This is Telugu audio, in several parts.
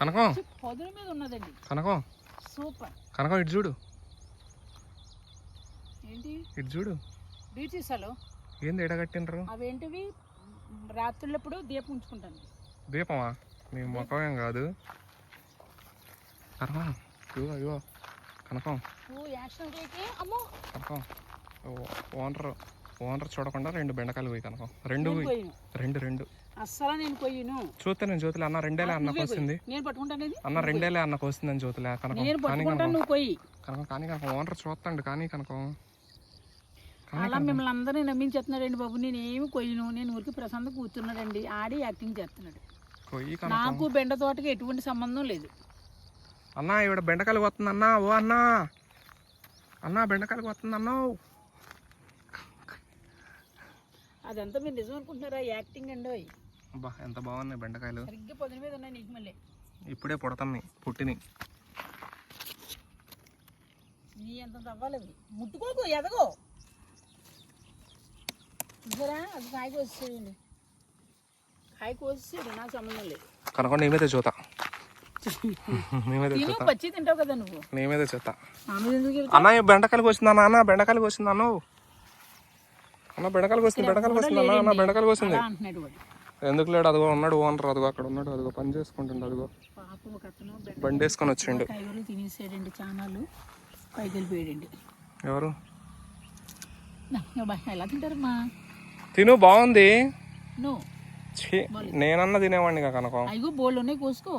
కనకం? పొదుల మీద ఉన్నదండి. కనకం? సూపర్. కనకం ఇటు చూడు. ఏంటి? ఇటు చూడు. బీచ్ సీసాలు ఏంది ఎడగట్టినరు అవేంటివి? రాత్రులప్పుడు దీపం ఉంచుకుంటాను. దీపమా? నీ ముఖం ఏం కాదు. కనకం ఇగో ఇగో కనకం. కనకం. ఓనర్ ఓనర్ చూడకుండా రెండు బెండకాయలు పోయి కనకం. రెండు రెండు రెండు. అస్సలు నేను కొయ్యను చూస్తే నేను జ్యోతిలే అన్న రెండేలే అన్న నువ్వే కోసింది. కొయ్యి. నేను పట్టుకుంటాను ఇది అన్న రెండేలే అన్న కోసిందని జ్యోతిలే. కనకం నేను పట్టుకుంటాను నువ్వు కొయ్యి కనకం కానీ కనకం. ఓనర్ చూస్తాండు కానీ కనకం. కానీ అలా మిమ్మల్ని అందరినీ నమ్మించేస్తున్నాడండి బాబు. నేను ఏమి కొయ్యను. నేను ఊరికి ప్రశాంత కూర్చున్నాడండి ఆడి యాక్టింగ్ చేస్తున్నాడు. నాకు బెండ తోటకి ఎటువంటి సంబంధం లేదు. అన్నా ఇవిడ బెండకాయలు వస్తుంది అన్నా ఓ అన్నా. అన్నా బెండకాయలు వస్తుంది అన్నా అదంతా మీరు నిజం అనుకుంటున్నారా? యాక్టింగ్ అండి ఓయ్. అబ్బా ఎంత బాగున్నాయి బెండకాయలు. సరిగ్గా పొద్దున మీద ఉన్నాయి నీకు మళ్ళీ. ఇప్పుడే పుడతాయి పుట్టిని. నీ ఎంత తవ్వాలి అవి ముట్టుకోకు ఎదగో. చూసారా అది కాయ కోసేయండి కాయ కోసేసాడు నాకు సంబంధం లేదు కనుక మీదే చూత పచ్చి తింటావు కదా నువ్వు. నీ మీదే చూత నా మీద ఎందుకు చెబుతావు? అన్న బెండకాయలు కోసింది అన్న అన్న బెండకాయలు కోసింది అన్న అన్న బెండకాయలు కోసింది బెండకాయలు కోసింది అన్న అన్న బెండకాయలు వాడు. ఎందుకు లేడు? అదిగో ఉన్నాడు ఓనర్ అదిగో అక్కడ ఉన్నాడు అదిగో పని చేసుకుంటుండు అదిగో. బెండ వేసుకొని వచ్చిండు. ఎవరు తిను బాగుంది. నేనన్న తినేవాడిని కనుక కోసుకో.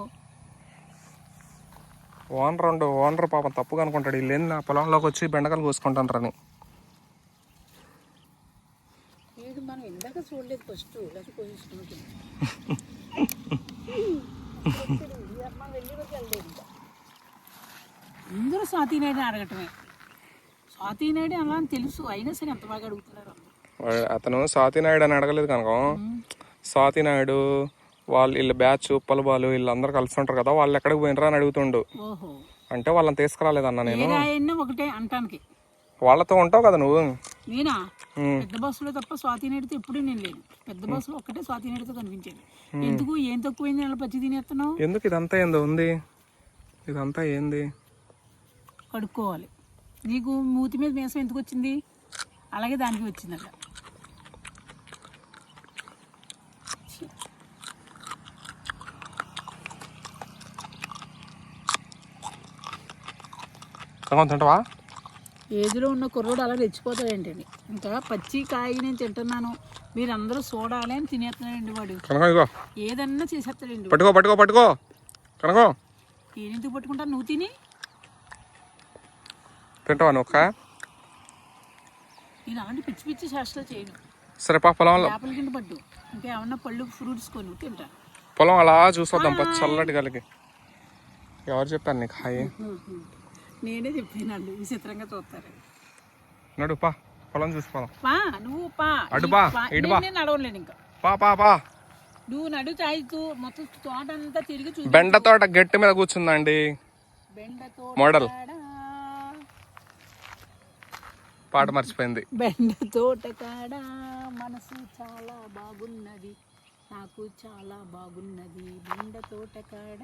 ఓనర్ ఉండు ఓనర్ పాపం తప్పుగా అనుకుంటాడు. వీళ్ళు నా పొలంలోకి వచ్చి బెండకాయలు కోసుకుంటారని ఏది మనం ఇందాక చూడలేదు ఫస్ట్ లేకపోతే కోసేసుకున్నట్టు అందరూ స్వాతినాయుడు అడగటమే. స్వాతినాయుడు అలా అని తెలుసు అయినా సరే ఎంత బాగా అడుగుతున్నారు అతను స్వాతినాయుడు అని అడగలేదు కనుక స్వాతినాయుడు వాళ్ళు వీళ్ళ బ్యాచ్ ఉప్పలబాలు వీళ్ళందరూ కలిసి ఉంటారు కదా వాళ్ళు ఎక్కడికి పోయినరా అని అడుగుతుండు. ఓహో. అంటే వాళ్ళని తీసుకురాలేదన్న నేను. ఒకటే అంటానికి. వాళ్ళతో ఉంటావు కదా నువ్వు? నేనా. పెద్ద బస్సులో తప్ప స్వాతినాయుడితో ఎప్పుడూ నేను లేను. పెద్ద బస్సులో ఒక్కటే స్వాతినాయుడితో కనిపించేది. ఎందుకు? ఏం తక్కువైంది? నెల పచ్చి తినేస్తున్నావు? ఎందుకు ఇదంతా ఏందో ఉంది? ఇదంతా ఏంది? కడుక్కోవాలి. నీకు మూతి మీద మేసం ఎందుకు వచ్చింది? అలాగే దానికి వచ్చిందట. కనుక తింటావా? ఏదిలో ఉన్న కుర్రోడు అలా రెచ్చిపోతాడేంటండి ఇంకా పచ్చి కాయ నేను తింటున్నాను మీరందరూ చూడాలి అని తినేస్తున్నాడండి వాడు. ఏదన్నా చేసేస్తాడండి. పట్టుకో పట్టుకో పట్టుకో. కనుకో. నేనెందుకు పట్టుకుంటాను నువ్వు తిని. తింటావా నువ్వు నేను అలాంటి పిచ్చి పిచ్చి చేష్టలు చేయను. సరే పా పొలంలో చేపల కింద పడ్డు. ఇంకా ఏమన్నా పళ్ళు ఫ్రూట్స్ కొని తింటా. పొలం అలా చూసొద్దాం చల్లటి కలిగి. ఎవరు చెప్పారు నీకు హాయ్? నేనే చెప్పినాళ్ళు విచిత్రంగా చూస్తారు. నడు పా పొలం పా నువ్వు పా. అటు ఈ పా, పా. ఇటు నేను- పా. నేను నడవలేను ఇంకా. పా పా పా. నువ్వు నడు మొత్తం తోట అంతా తిరిగి చూ బెండ తోట గట్టి మీద కూర్చుందండి. బెండ మోడల్. తోట పాట మర్చిపోయింది. బెండ తోట కాడ? మనసు చాలా బాగున్నది నాకు చాలా బాగున్నది. బెండ తోట కాడ?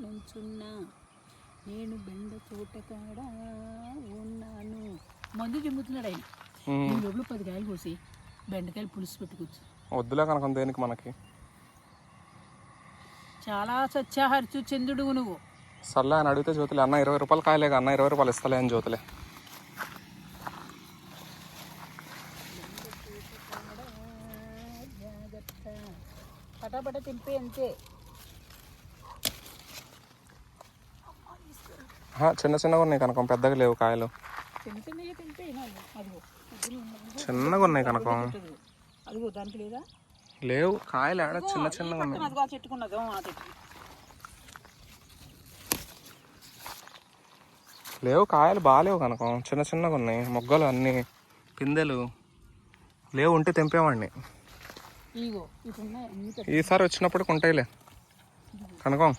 నుంచున్నా. నేను బెండ తోట కాడ ఉన్నాను. మందు చెమ్ముతున్నాడు ఆయన. నేను లోపల పది కాయలు కోసి బెండకాయలు పులుసు పెట్టుకోవచ్చు వద్దులే కనుక దేనికి మనకి? చాలా సత్యాహరిచు చంద్రుడు నువ్వు. సర్లే అని అడిగితే జ్యోతిలే. అన్న ఇరవై రూపాయలు కాయలే అన్న ఇరవై రూపాయలు ఇస్తలే అని జ్యోతిలే. పటాపట తింపే అంతే. చిన్న చిన్నగా ఉన్నాయి కనుక. పెద్దగా లేవు కాయలు. చిన్నగా ఉన్నాయి కనుక. అదిగో, అదిగో దానికి లేదా? లేవు. కాయలు ఆడ చిన్న చిన్నగా ఉన్నాయి. అదిగో ఆ చెట్టుకున్నది ఆ చెట్టు. లేవు కాయలు బాగాలేవు కనుక. చిన్న చిన్నగా ఉన్నాయి. మొగ్గలు అన్ని పిందెలు. లేవు ఉంటే తెంపేవాడిని. ఈసారి వచ్చినప్పుడు ఉంటాయిలే కనకం.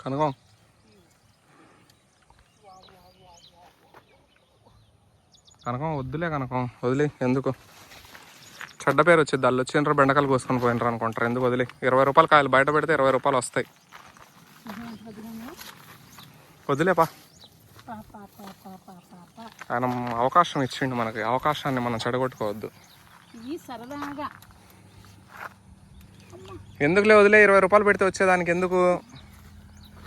కనకం కనకం వద్దులే కనకం వదిలే ఎందుకు? చెడ్డ పేరు వచ్చింది. వాళ్ళు వచ్చిండ్రు బెండకాయలు కోసుకొని పోయినరు అనుకుంటారు. ఎందుకు వదిలే? ఇరవై రూపాయలు కాయలు బయట పెడితే ఇరవై రూపాయలు వస్తాయి. వదిలేపా. ఆయన అవకాశం ఇచ్చిండు మనకి. అవకాశాన్ని మనం చెడగొట్టుకోవద్దు. ఎందుకులే వదిలే? ఇరవై రూపాయలు పెడితే వచ్చేదానికి ఎందుకు?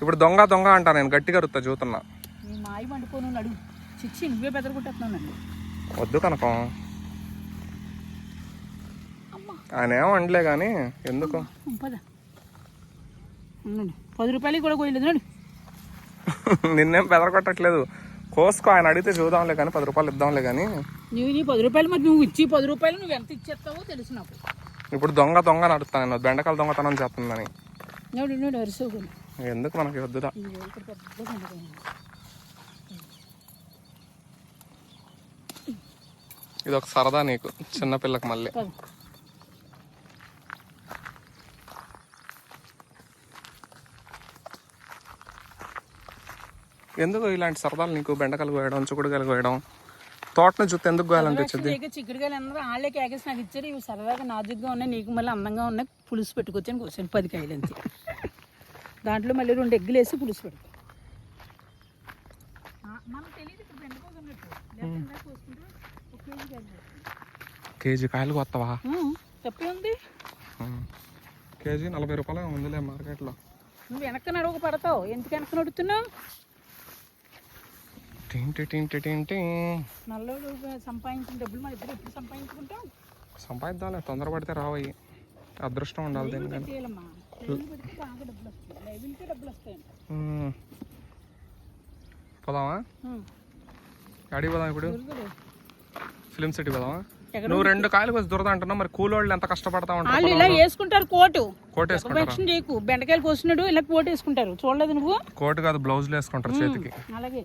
ఇప్పుడు దొంగ దొంగ అంటా నేను గట్టిగా రుత్తా చూతున్నా నీ మాయి వండుకోను అడుగు. చిచ్చి నువ్వే బెదరగొట్టేస్తున్నానండి వద్దు కనకం. అమ్మా. ఆయన ఏం అనలే కానీ ఎందుకు పద. రూపాయలకి కూడా కోయలేదు నిన్నేం బెదరగొట్టట్లేదు. కోసుకో ఆయన అడిగితే చూద్దాంలే కానీ పది రూపాయలు ఇద్దాంలే కానీ నువ్వు నీ పది రూపాయలు మరి నువ్వు ఇచ్చి పది రూపాయలు నువ్వు ఎంత ఇచ్చేస్తావో తెలుసు నాకు. ఇప్పుడు దొంగ దొంగ నడుస్తాను నేను బెండకాయలు దొంగతనం చేస్తుందని. నడు నడు ఎందుకు మనకి వద్దుదా ఇది ఒక సరదా నీకు చిన్నపిల్లకి మళ్ళీ. ఎందుకు ఇలాంటి సరదాలు నీకు? బెండకాయలు కోయడం చుకుడుకాయలు కోయడం తోటను చూస్తే ఎందుకు కోయాలనిపించింది చిక్కుడుకాయలు అందరూ వాళ్ళే కేకేసి నాకు ఇచ్చారు. ఇవి సరదాగా నాజుగ్గా ఉన్నాయి నీకు మళ్ళీ అందంగా ఉన్నాయి. పులుసు పెట్టుకొచ్చాను కూర్చొని పది కాయలు అంతే. దాంట్లో మళ్ళీ రెండు ఎగ్గులు వేసి పులుసు పెడతాం. కేజీ కాయలు కొత్తవా? ఉం, తప్పే ఉంది. ఉం. కేజీ నలభై రూపాయలు ఉందిలే మార్కెట్లో. నువ్వు వెనక్కి నడవక పడతావు. ఎందుకు వెనక్కి నడుతున్నావు? టింటి టింటి టింటి నల్లోడు సంపాదించిన డబ్బులు మన ఇద్దరు ఎప్పుడు సంపాదించుకుంటాం? సంపాదిద్దాంలే తొందరపడితే రావయ్యి అదృష్టం ఉండాలి దీని పోదామా. అడిగి పోదాం ఇప్పుడు. ఫిలిం సిటీ పోదామా? నువ్వు రెండు కాయలు వచ్చి దొరద అంటున్నావు మరి కూలోళ్ళు ఎంత కష్టపడతా ఉంటారు? ఇలా వేసుకుంటారు కోటు. కోట్ వేసుకుంటారా? బెండకాయలు కోసినాడు ఇలా కోటు వేసుకుంటారు. చూడలేదు నువ్వు? కోట్ కాదు బ్లౌజులు వేసుకుంటారు చేతికి. అలాగే.